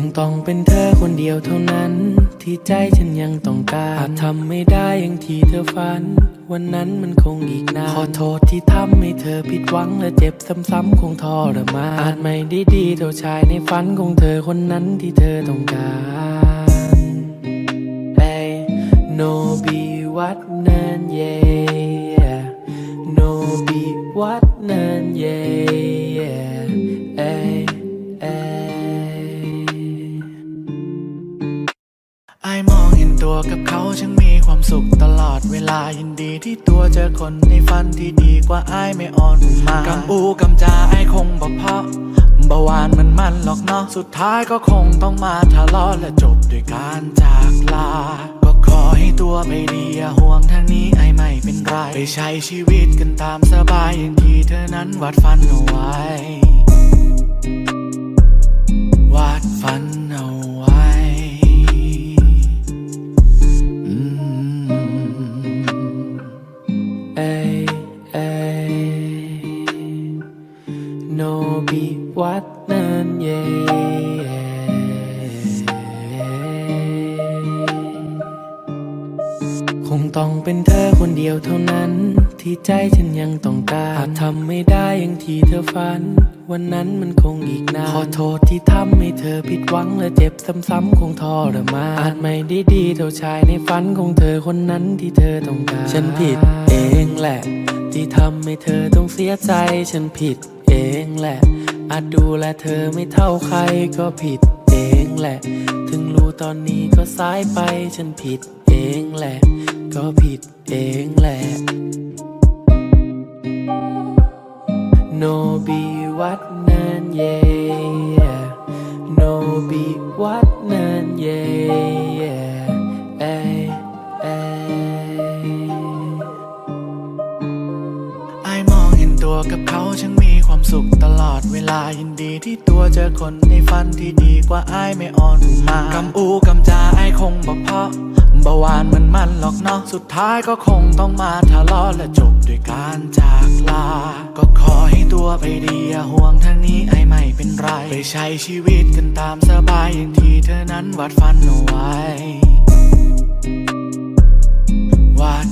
งต้องเป็นเธอคนเดียวเท่านั้น ที่ใจฉันยังต้องการอาจทำไม่ได้อย่างที่เธอฝัน วันนั้นมันคงอีกนานขอโทษที่ทำให้เธอผิดหวังและเจ็บซ้ำๆคงทรมานอาจไม่ได้ดีเท่าชายในฝันของเธอคนนั้นที่เธอต้องการ Hey no be what นั้น yeah no be what นั้น yeah ตัวกับเขาช่างมีความสุขตลอดเวลายินดีที่ตัวเจอคนในฝันที่ดีกว่าไอายไม่อ่อนมากำอูกำจาไอายคงบอกเพราะบาหวานมันมันหรอกเนาะสุดท้ายก็คงต้องมาทะเลาะและจบด้วยการจากลา ก็ขอให้ตัวไปดีอย่าห่วงทางนี้ไอายไม่เป็นไร ไปใช้ชีวิตกันตามสบายอย่างที่เธอนั้นวาดฝันเอาไว้ว no be what nan yeah คงต้องเป็นเธอคนเดียวเท่านั้น ที่ใจฉันยังต้องการอาจทำไม่ได้อย่างที่เธอฝัน วันนั้นมันคงอีกนานขอโทษที่ทำให้เธอผิดหวังและเจ็บซ้ำๆคงทรมานอาจไม่ได้ดีเท่าชายในฝันของเธอคนนั้นที่เธอต้องการ ฉันผิดเองแหละ ที่ทำให้เธอต้องเสียใจฉันผิด องแหละ อาจดูแลเธอไม่เท่าใครก็ผิดเองแหละ ถึงรู้ตอนนี้ก็สายไปฉันผิดเองแหละ ก็ผิดเองแหละ No be what นั้น yeah No be what นั้น yeah ตัวกับเขาช่างมีความสุขตลอดเวลายินดีที่ตัวเจอคนในฝันที่ดีกว่าไอายไม่อ่อนมากำอูกำจาไอายคงบอกเพราะเบาหวานมันมันหรอกเนาะสุดท้ายก็คงต้องมาทะเลาะและจบด้วยการจากลา ก็ขอให้ตัวไปดีอย่าห่วงทางนี้ไอายไม่เป็นไร ไปใช้ชีวิตกันตามสบายอย่างที่เธอนั้นวาดฝันเอาไว้วาด